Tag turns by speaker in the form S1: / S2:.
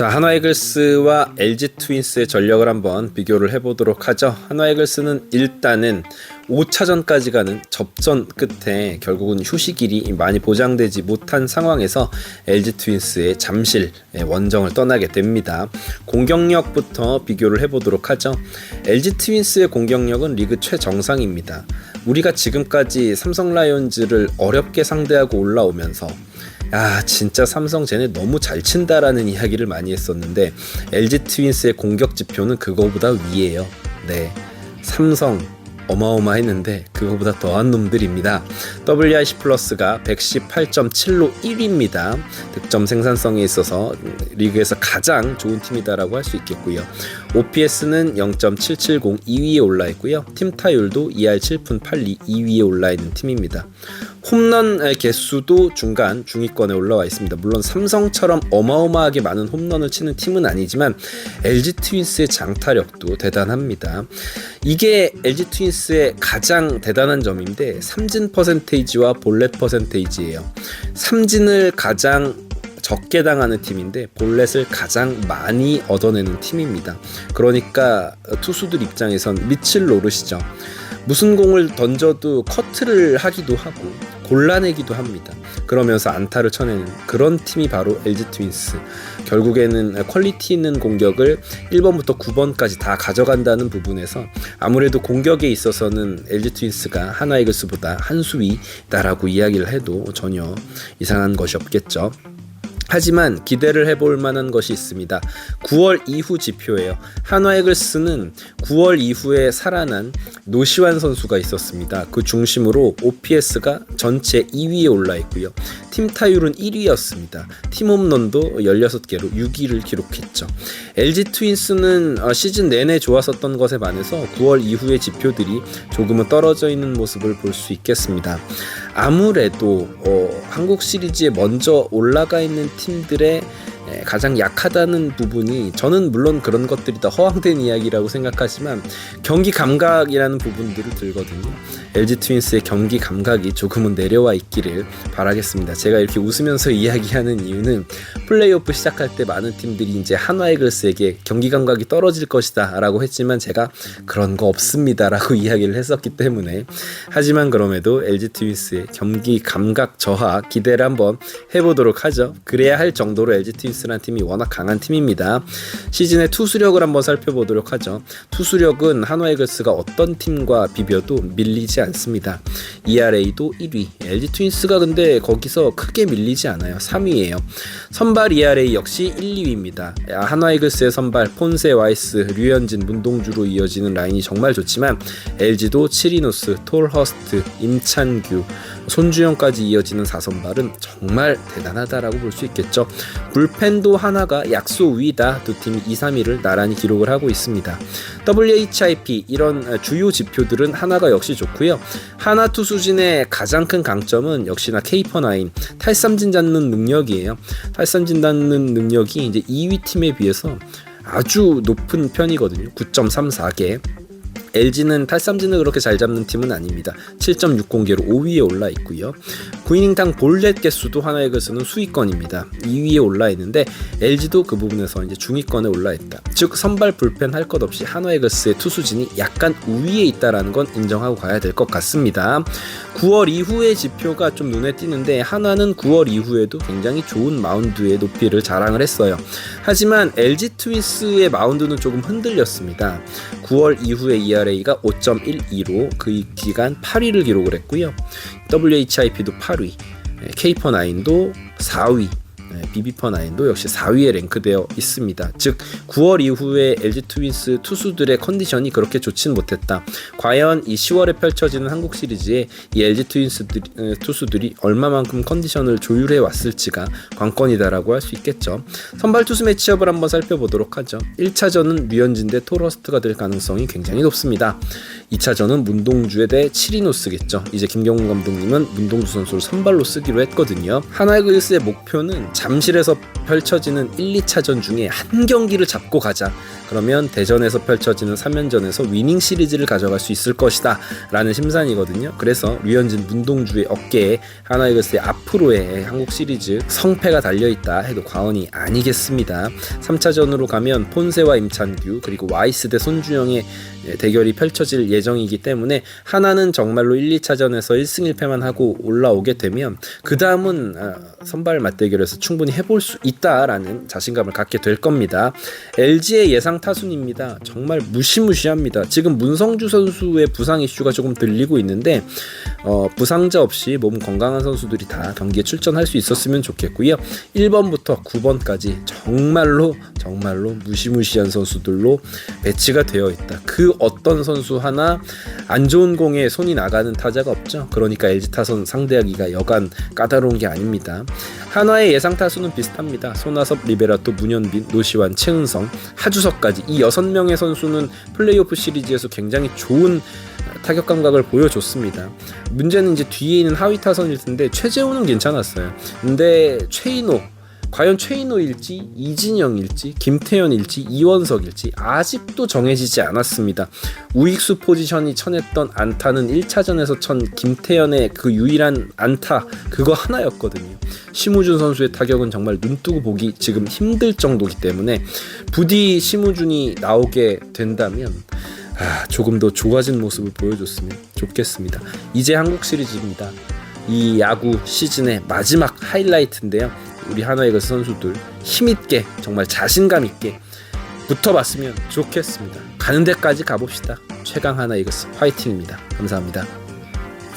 S1: 자, 하나이글스와 LG 트윈스의 전력을 한번 비교를 해보도록 하죠. 하나이글스는 일단은 5차전까지 가는 접전 끝에 결국은 휴식일이 많이 보장되지 못한 상황에서 LG 트윈스의 잠실 원정을 떠나게 됩니다. 공격력부터 비교를 해보도록 하죠. LG 트윈스의 공격력은 리그 최정상입니다. 우리가 지금까지 삼성 라이온즈를 어렵게 상대하고 올라오면서 야 진짜 삼성 쟤네 너무 잘 친다라는 이야기를 많이 했었는데 LG 트윈스의 공격 지표는 그거보다 위에요. 네, 삼성 어마어마했는데 그거보다 더한 놈들입니다. WRC 플러스가 118.7로 1위입니다. 득점 생산성에 있어서 리그에서 가장 좋은 팀이다라고 할 수 있겠고요. OPS는 0.770 2위에 올라 있고요. 팀 타율도 2할 7푼 8리 2위에 올라 있는 팀입니다. 홈런 개수도 중간 중위권에 올라와 있습니다. 물론 삼성처럼 어마어마하게 많은 홈런을 치는 팀은 아니지만 LG 트윈스의 장타력도 대단합니다. 이게 LG 트윈스의 가장 대단한 점인데 삼진 퍼센테이지와 볼넷 퍼센테이지예요. 삼진을 가장 적게 당하는 팀인데 볼넷을 가장 많이 얻어내는 팀입니다. 그러니까 투수들 입장에선 미칠 노릇이죠. 무슨 공을 던져도 커트를 하기도 하고 골라내기도 합니다. 그러면서 안타를 쳐내는 그런 팀이 바로 LG 트윈스. 결국에는 퀄리티 있는 공격을 1번부터 9번까지 다 가져간다는 부분에서 아무래도 공격에 있어서는 LG 트윈스가 하나 이글스보다 한 수위다라고 이야기를 해도 전혀 이상한 것이 없겠죠. 하지만 기대를 해볼 만한 것이 있습니다. 9월 이후 지표예요. 한화이글스는 9월 이후에 살아난 노시환 선수가 있었습니다. 그 중심으로 OPS가 전체 2위에 올라 있고요. 팀 타율은 1위였습니다. 팀 홈런도 16개로 6위를 기록했죠. LG 트윈스는 어, 시즌 내내 좋았었던 것에 반해서 9월 이후의 지표들이 조금은 떨어져 있는 모습을 볼 수 있겠습니다. 아무래도 어, 한국 시리즈에 먼저 올라가 있는 팀들의 가장 약하다는 부분이 저는 물론 그런 것들이 다 허황된 이야기라고 생각하지만 경기 감각이라는 부분들을 들거든요. LG 트윈스의 경기 감각이 조금은 내려와 있기를 바라겠습니다. 제가 이렇게 웃으면서 이야기하는 이유는 플레이오프 시작할 때 많은 팀들이 이제 한화이글스에게 경기 감각이 떨어질 것이다라고 했지만 제가 그런 거 없습니다라고 이야기를 했었기 때문에 하지만 그럼에도 LG 트윈스의 경기 감각 저하 기대를 한번 해보도록 하죠. 그래야 할 정도로 LG 트윈스 란 팀이 워낙 강한 팀입니다. 시즌의 투수력을 한번 살펴보도록 하죠. 투수력은 한화이글스가 어떤 팀과 비벼도 밀리지 않습니다. ERA도 1위. LG 트윈스가 근데 거기서 크게 밀리지 않아요. 3위예요. 선발 ERA 역시 1, 2위입니다. 한화이글스의 선발 폰세 와이스, 류현진, 문동주로 이어지는 라인이 정말 좋지만 LG도 치리노스, 톨허스트, 임찬규, 손주영까지 이어지는 4선발은 정말 대단하다라고 볼 수 있겠죠. 불 펜도 하나가 약소 위다 두 팀이 2, 3위를 나란히 기록을 하고 있습니다. WHIP 이런 주요 지표들은 하나가 역시 좋고요. 하나 투수진의 가장 큰 강점은 역시나 케이퍼9 탈삼진 잡는 능력이에요. 탈삼진 잡는 능력이 이제 2위 팀에 비해서 아주 높은 편이거든요. 9.34개. LG는 탈삼진을 그렇게 잘 잡는 팀은 아닙니다. 7.60개로 5위에 올라 있고요. 9이닝당 볼넷 개수도 하나의 것은 수위권입니다. 2위에 올라 있는데 LG도 그 부분에서 이제 중위권에 올라 있다. 즉 선발 불펜 할 것 없이 것의 투수진이 약간 우위에 있다라는 건 인정하고 가야 될 것 같습니다. 9월 이후의 지표가 좀 눈에 띄는데 하나는 9월 이후에도 굉장히 좋은 마운드의 높이를 자랑을 했어요. 하지만 LG 트윈스의 마운드는 조금 흔들렸습니다. 9월 이후에 ERA가 5.12로 그 기간 8위를 기록을 했고요. WHIP도 8위, K4-9도 4위, 비비퍼9도 역시 4위에 랭크되어 있습니다. 즉 9월 이후에 LG 트윈스 투수들의 컨디션이 그렇게 좋진 못했다. 과연 이 10월에 펼쳐지는 한국 시리즈에 이 LG 트윈스 투수들이 얼마만큼 컨디션을 조율해 왔을지가 관건이다라고 할 수 있겠죠. 선발 투수 매치업을 한번 살펴보도록 하죠. 1차전은 류현진 대 토러스트가 될 가능성이 굉장히 높습니다. 2차전은 문동주에 대해 치리노 스겠죠. 이제 김경훈 감독님은 문동주 선수를 선발로 쓰기로 했거든요. 하나이글스의 목표는 잠실에서 펼쳐지는 1, 2차전 중에 한 경기를 잡고 가자. 그러면 대전에서 펼쳐지는 3연전에서 위닝 시리즈를 가져갈 수 있을 것이다. 라는 심산이거든요. 그래서 류현진 문동주의 어깨에 하나이글스의 앞으로의 한국 시리즈 성패가 달려있다 해도 과언이 아니겠습니다. 3차전으로 가면 폰세와 임찬규 그리고 와이스 대 손주영의 대결이 펼쳐질 예정이기 때문에 하나는 정말로 1, 2차전에서 1승 1패만 하고 올라오게 되면 그 다음은 선발 맞대결에서 충분히 해볼 수 있다라는 자신감을 갖게 될 겁니다. LG의 예상 타순입니다. 정말 무시무시합니다. 지금 문성주 선수의 부상 이슈가 조금 들리고 있는데 어, 부상자 없이 몸 건강한 선수들이 다 경기에 출전할 수 있었으면 좋겠고요. 1번부터 9번까지 정말로 정말로 무시무시한 선수들로 배치가 되어 있다. 그 어떤 선수 하나 안 좋은 공에 손이 나가는 타자가 없죠. 그러니까 LG 타선 상대하기가 여간 까다로운 게 아닙니다. 한화의 예상 타수는 비슷합니다. 손아섭, 리베라토, 문현빈, 노시환, 최은성, 하주석까지 이 여섯 명의 선수는 플레이오프 시리즈에서 굉장히 좋은 타격 감각을 보여줬습니다. 문제는 이제 뒤에 있는 하위 타선일 텐데 최재호는 괜찮았어요. 근데 최인호 과연 최인호일지 이진영일지 김태현일지 이원석일지 아직도 정해지지 않았습니다. 우익수 포지션이 쳐냈던 안타는 1차전에서 천 김태현의 그 유일한 안타 그거 하나였거든요. 심우준 선수의 타격은 정말 눈뜨고 보기 지금 힘들 정도기 때문에 부디 심우준이 나오게 된다면 아, 조금 더 좋아진 모습을 보여줬으면 좋겠습니다. 이제 한국 시리즈입니다. 이 야구 시즌의 마지막 하이라이트인데요. 우리 하나이글스 선수들 힘있게 정말 자신감 있게 붙어봤으면 좋겠습니다. 가는 데까지 가봅시다. 최강 하나이글스 화이팅입니다. 감사합니다.